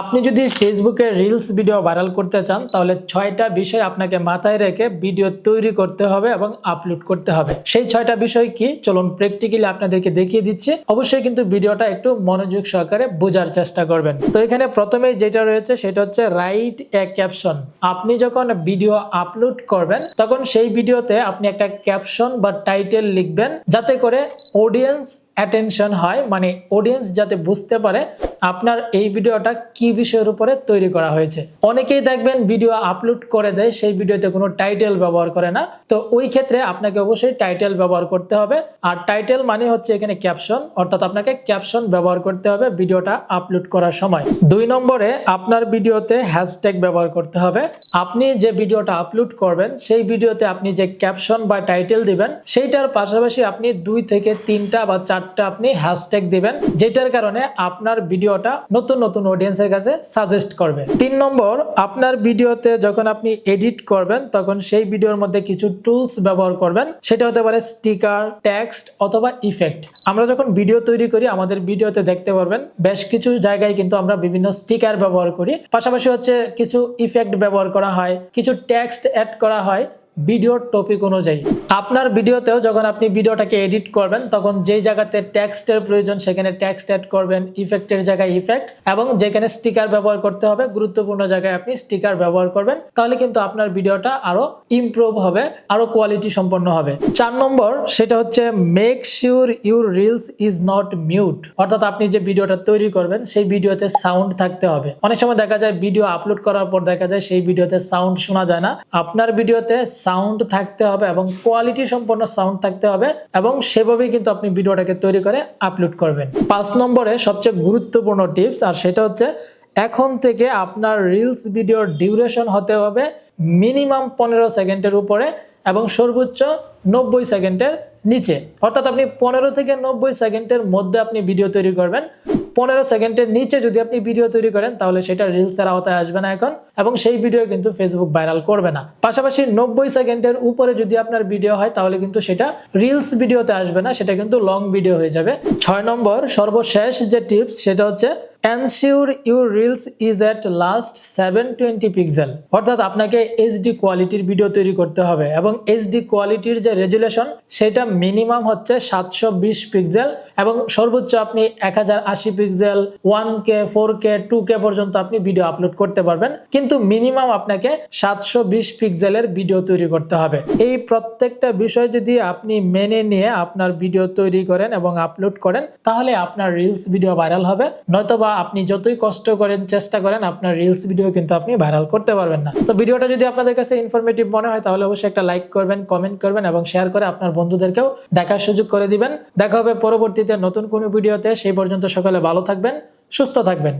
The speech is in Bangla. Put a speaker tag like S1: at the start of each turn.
S1: আপনি যদি ফেসবুকে রিলস ভিডিও ভাইরাল করতে চান, তাহলে ছয়টা বিষয় আপনাকে মাথায় রেখে ভিডিও তৈরি করতে হবে এবং আপলোড করতে হবে। সেই ছয়টা বিষয় কি? চলুন প্র্যাকটিক্যালি আপনাদেরকে দেখিয়ে দিচ্ছি। অবশ্যই কিন্তু ভিডিওটা একটু মনোযোগ সহকারে বোঝার চেষ্টা করবেন। তো এখানে প্রথমে যেটা রয়েছে, সেটা হচ্ছে রাইট এ ক্যাপশন আপনি যখন ভিডিও আপলোড করবেন, তখন সেই ভিডিওতে আপনি একটা ক্যাপশন বা টাইটেল লিখবেন, যাতে করে অডিয়েন্স অ্যাটেনশন হয় মানে অডিয়েন্স যাতে বুঝতে পারে আপনার এই ভিডিওটা কি বিষয়ের উপরে তৈরি করা হয়েছে? অনেকেই দেখবেন ভিডিও আপলোড করে দেয়, সেই ভিডিওতে কোনো টাইটেল ব্যবহার করে না। তো ওই ক্ষেত্রে আপনাকে অবশ্যই টাইটেল ব্যবহার করতে হবে। আর টাইটেল মানে হচ্ছে এখানে ক্যাপশন অর্থাৎ আপনাকে ক্যাপশন ব্যবহার করতে হবে ভিডিওটা আপলোড করার সময়। দুই নম্বরে আপনার ভিডিওতে হ্যাশট্যাগ ব্যবহার করতে হবে। আপনি যে ভিডিওটা আপলোড করবেন, সেই ভিডিওতে আপনি যে ক্যাপশন বা টাইটেল দিবেন, সেইটার পাশাপাশি আপনি দুই থেকে তিনটা বা চারটা আপনি হ্যাশট্যাগ দিবেন, যেটার কারণে আপনার ভিডিওটা নতুন নতুন অডিয়েন্সের কাছে সাজেস্ট করবে। তিন নম্বর, আপনার ভিডিওতে যখন আপনি এডিট করবেন, তখন সেই ভিডিওর মধ্যে কিছু টুলস ব্যবহার করবেন। সেটা হতে পারে স্টিকার টেক্সট অথবা ইফেক্ট আমরা যখন ভিডিও তৈরি করি, আমাদের ভিডিওতে দেখতে পারবেন, বেশ কিছু জায়গায় কিন্তু আমরা বিভিন্ন স্টিকার ব্যবহার করি। পাশাপাশি হচ্ছে কিছু ইফেক্ট ব্যবহার করা হয়, কিছু টেক্সট অ্যাড করা হয়। ভিডিওর টপিক অনুযায়ী। আপনার ভিডিওতেও যখন আপনি ভিডিওটাকে এডিট করবেন, তখন যেই জায়গাতে টেক্সটের প্রয়োজন, সেখানে টেক্সট অ্যাড করবেন ইফেক্টের জায়গায় ইফেক্ট এবং যেখানে স্টিকার ব্যবহার করতে হবে, গুরুত্বপূর্ণ জায়গায় আপনি স্টিকার ব্যবহার করবেন, তাহলে কিন্তু আপনার ভিডিওটা আরও ইমপ্রুভ হবে, আরও কোয়ালিটি সম্পন্ন হবে। চার নম্বর, সেটা হচ্ছে make sure your reels is not mute অর্থাৎ আপনি যে ভিডিওটা তৈরি করবেন, সেই ভিডিওতে সাউন্ড থাকতে হবে। অনেক সময় দেখা যায়, ভিডিও আপলোড করার পর দেখা যায়, সেই ভিডিওতে সাউন্ড শোনা যায় না। আপনার ভিডিওতে সাউন্ড থাকতে হবে এবং কোয়ালিটি সম্পন্ন সাউন্ড থাকতে হবে এবং সেভাবেই কিন্তু আপনি ভিডিওটাকে তৈরি করে আপলোড করবেন। পাঁচ নম্বরে সবচেয়ে গুরুত্বপূর্ণ টিপস আর সেটা হচ্ছে এখন থেকে আপনার রিলস ভিডিওর ডিউরেশন হতে হবে মিনিমাম পনেরো সেকেন্ডের উপরে এবং সর্বোচ্চ নব্বই সেকেন্ডের নিচে। অর্থাৎ আপনি পনেরো থেকে নব্বই সেকেন্ডের মধ্যে আপনি ভিডিও তৈরি করবেন। পনেরো সেকেন্ডের নিচে যদি আপনি ভিডিও তৈরি করেন, তাহলে সেটা রিলসের আওতায় আসবে না এখন, এবং সেই ভিডিও কিন্তু ফেসবুক ভাইরাল করবে না। পাশাপাশি নব্বই সেকেন্ডের উপরে যদি আপনার ভিডিও হয়, তাহলে কিন্তু সেটা রিলস ভিডিওতে আসবে না, সেটা কিন্তু লং ভিডিও হয়ে যাবে। ছয় নম্বর, সর্বশেষ যে টিপস সেটা হচ্ছে ensure your reels is at least seven twenty pixel অর্থাৎ আপনাকে এইচডি কোয়ালিটির ভিডিও তৈরি করতে হবে এবং এইচডি কোয়ালিটির যে রেজুলেশন সেটা মিনিমাম হচ্ছে সাতশো বিশ পিক্সেল এবং সর্বোচ্চ আপনি এক হাজার আশি pixel one K four K two K পর্যন্ত আপনি ভিডিও আপলোড করতে পারবেন। কিন্তু মিনিমাম আপনাকে সাতশো বিশ পিক্সেলের ভিডিও তৈরি করতে হবে। এই প্রত্যেকটা বিষয় যদি আপনি মেনে নিয়ে আপনার ভিডিও তৈরি করেন এবং আপলোড করেন, তাহলে আপনার রিলস ভিডিও ভাইরাল হবে। নয়তোবা আপনি যতই কষ্ট করেন, চেষ্টা করেন, আপনার রিলস ভিডিও কিন্তু আপনি ভাইরাল করতে পারবেন না। তো ভিডিওটা যদি আপনাদের কাছে ইনফরমেটিভ মনে হয়, তাহলে অবশ্যই একটা লাইক করবেন কমেন্ট করবেন এবং শেয়ার করে আপনার বন্ধুদেরকেও দেখার সুযোগ করে দিবেন। দেখা হবে পরবর্তীতে নতুন কোনো ভিডিওতে সেই পর্যন্ত সকালে ভালো থাকবেন, সুস্থ থাকবেন।